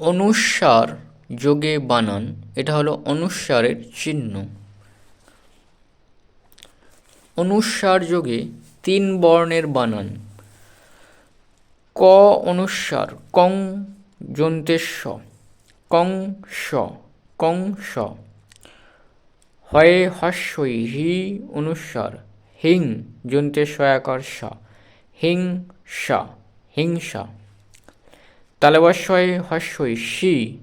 অনুস্বার যোগে বানান, এটা হলো অনুস্বারের চিহ্ন। অনুস্বার যোগে তিন বর্ণের বানান। ক অনুস্বার কং যন্তেস্ব কং স কং স। হয়ে হস্যই, হি অনুস্বার হিং যন্তে সয়াকার সা, হিং সা হিংসা তালবাস্বয়ে হস্যই শি,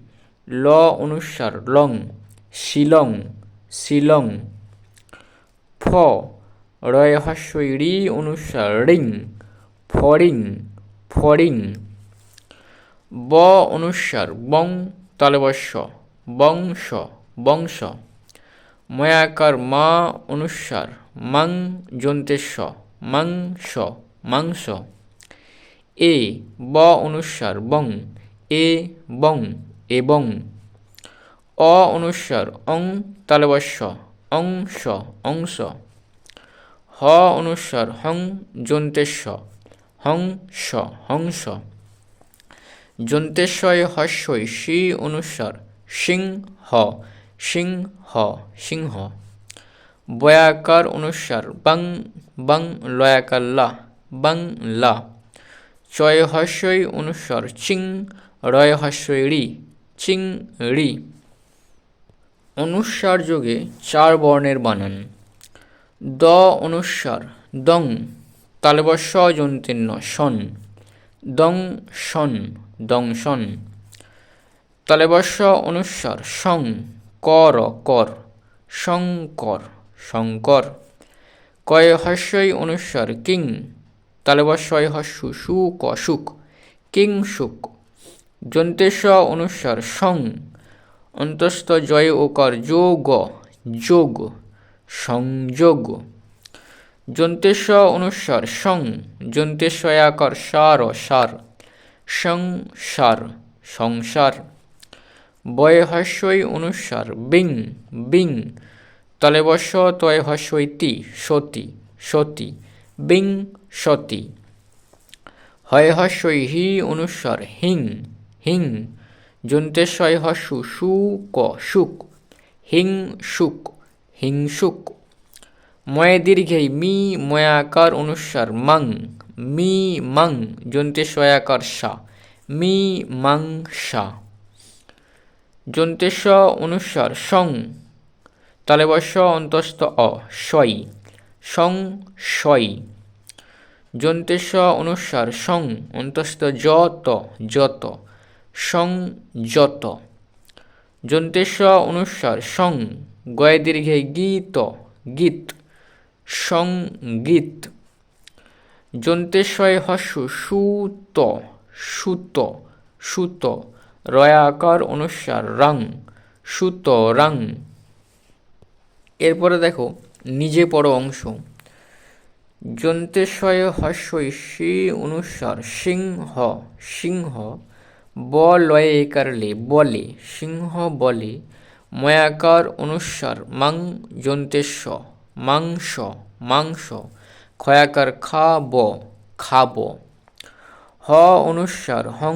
ল অনুস্বার লং, শিলং শিলং। ফ, রয় হস্যই রি অনুস্বার রিং, ফরিং ফরিং। ব অনুস্বার বং তালবস্য বংশ বংশ। ময়াকার মা অনুস্বার মাং যন্তেস্ব মাংস মাংস। এ, ব অনুস্বার, বং। এ, বং এবং অ অনুস্বার, অং তালবস্য অংশ অংশ হ অনুস্বার, হং যন্তেস্ব হংস হংস যন্তেশ্বয় হস্যই সি অনুস্বার সিংহ সিংহ সিংহ বয়াকার অনুস্বার, বাং বাং লয়াকার লা বাং লা। চয় হস্যই অনুস্বার চিং, রয় হস্যই রি, চিং রি। অনুস্বার যোগে চার বর্ণের বানান। দ অনুস্বার দং তালবস্য যন্তীর্ণ সন। দং সন দংশন তালেবস্য অনুস্বার সং কর কর। শঙ্কর শঙ্কর। কয় হস্যই অনুস্বার কিং তালেবস্বয় হস্য সুক সুক কিং সুক। যন্তেশ অনুস্বার সং, অন্তস্থ জয় ওকার যোগ যোগ, সংযোগ। যন্তেশ অনুস্বার সং যন্তেশয়াকার সার সার। সংসার সংসার। বয়ে হস্যই অনুস্বার বিং বিং। তলে বস্য তয় হস্যইতি সতী সতী। বিং সতী। হয় হস্যই হি অনুস্বার হিং হিং যন্তেশ্বয় হস্য সু ক, সুক, হিং সুক হিংসুক ময়ে দীর্ঘে মি ময়াকার অনুস্বার মাং, মি মাং যন্তে সয়াকার সা, মি মাং সা। যন্তেশ অনুস্বার সং তালেবস্য অন্তস্থ অ সই সং সই যন্তেশ অনুস্বার সং অন্তস্থ যত যত, সং যত। যন্তেশ অনুস্বার সং গয় দীর্ঘে গীত গীত। সংগীত যন্তেশ্বয় হস্য সুত সুত সুত, রয়াকার অনুস্বার রং, সুত রং। এরপরে দেখো, নিজে পড়ো অংশ। যন্তেশ্বয় হস্যই সি অনুস্বার সিংহ সিংহ ব লয়ে একারলে বলে, সিংহ বলে, ময়াকার অনুস্বার মাং যন্তেশ্ব মাংস মাংস, ক্ষয়াকার খাব খাব হ অনুস্বার হং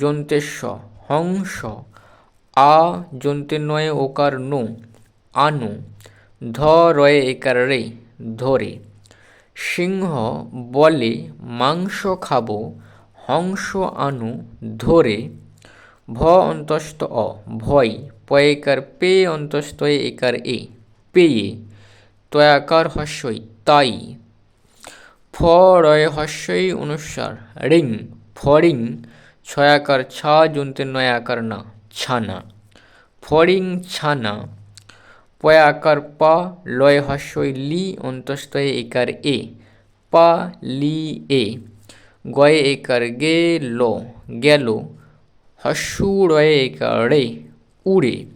যন্তেস্ব হংস, আ যন্তে নয় ওকার নো আনু ধ রয়ে একার রে ধরে সিংহ বলে মাংস খাব, হংস আনু ধরে। ভ অন্তস্থ অ, ভয় পয়েকার পে অন্তস্থ একার এ, পেয়ে। তয়াকার হস্যই, তাই। ফ হস্যই অনুস্বার রিং ফরিং ছয়াকার ছা জন্তের নয়াকার না, ছানা। ফরিং ছানা। পয়াকার পা লয় হস্যই লি অন্তস্থ একার এ, পা লি এ। গয়ে একার গে ল, গেল, হস্যু রয়ে একার রে উড়ে।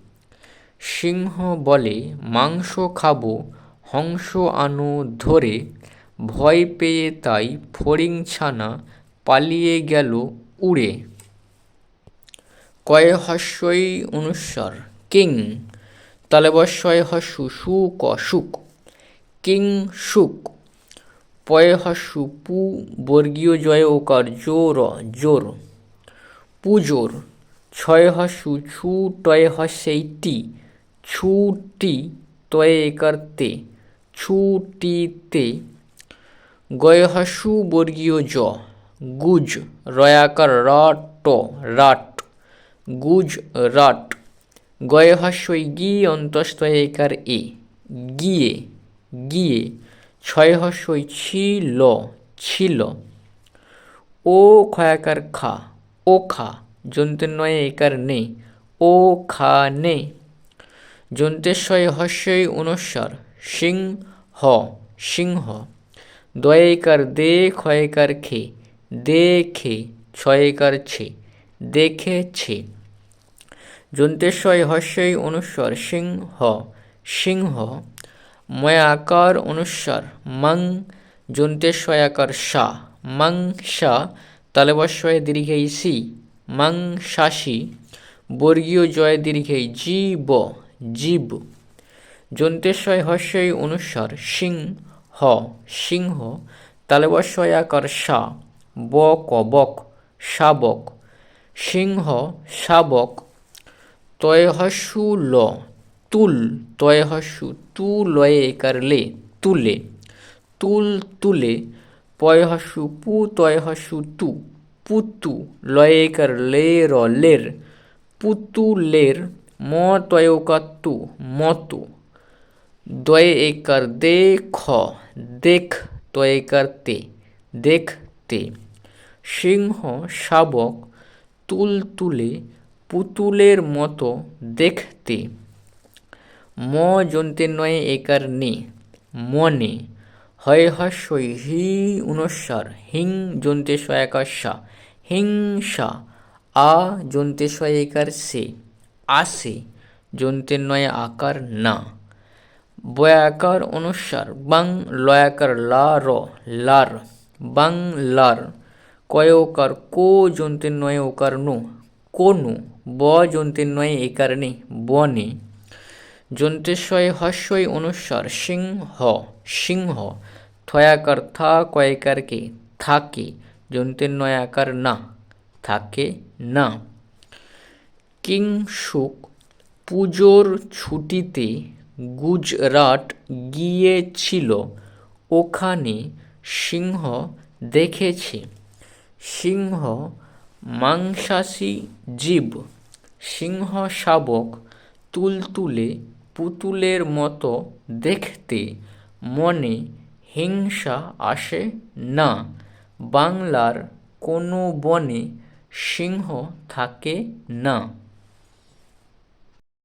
সিংহ বলে, মাংস খাব, হংস আনো ধরে। ভয় পেয়ে তাই ফড়িং ছানা পালিয়ে গেল উড়ে। কয়ে হস্যই অনুস্বার, কিং তালেবস্বয় হস্যু সুক সুক কিং সুক, পয়ে পু বর্গীয় জয় ওকার জোর জোর, পুজোর, ছয় হস্যু ছু টয় হস্যেই টি ছুটি, তয় একার তে ছুটিতে, গয় হস্যু বর্গীয় জ, গুজ, রয়াকার রাট রাট, গুজ, রাট গয়ে হস্যই গি অন্তস্তয় একার এ। গিয়ে গিয়ে, ছয় হস্যই ছিল ছিল ও খয়াকার খা, ও খা যন্ত্রের নয় একার নে, ও খা নে। যন্ত্রেশ্বয় হস্যই অনুস্বার, সিং, হ সিংহ দয়েকার দে ক্ষয়কার খে দেখে ছয়কার ছে দেখেছে যন্ত্রেশ্বয় হস্যই অনুস্বার সিংহ সিংহ ময়াকার অনুস্বার। মং যন্ত্রেশ্বয়াকার সা। মং সা তালেবস্বয় দীর্ঘেই সি। মং শাসি বর্গীয় জয় দীর্ঘেই জীব জীব। যন্ত্রেশ্বয় হস্যই অনুস্বার। সিং হ। সিংহ তালেবস্বয়াকার সা। বক। বক। শাবক সিংহ শাবক তয়হস্যু ল, তুল তয়হস্যু তু লয়ে একার লে তুলে। তুল তুলে, পয়হস্যু পু তয়হস্যু তু, পুতু লয়ে একার লে র লের পুতুলের ম তয়কার তু মতু। দয়ে একার দেখ দেখ তয়কার তে। দেখতে সিংহ শাবক, তুল তুলে পুতুলের মতো দেখতে। ম নয় একার নে মনে হয় হস্যই হি অনুস্বার হিং যন্ত্রে সয়াকার সা হিংসা আ যন্ত্রে সয়াকার সে আসে যন্ত্রের নয় আকার না। বয়াকার অনুস্বার, বাং লয়াকার লা র, লার বাংলার কয়কার কো যন্ত্রের নয় ওকার নো। কোনো? ব যন্ত্রের নয় এই কারণে বনে। যন্ত্রেশ্বয় হস্যই অনুস্বার সিংহ সিংহ থয়াকার থা কয়কার কে থাকে যন্ত্রের নয় আকার না, থাকে না। কিংসুক পুজোর ছুটিতে গুজরাট গিয়েছিল, ওখানে সিংহ দেখেছে। সিংহ মাংসাশী জীব, সিংহ শাবক, তুলতুলে পুতুলের মতো দেখতে, মনে হিংসা আসে না। বাংলার কোনো বনে সিংহ থাকে না।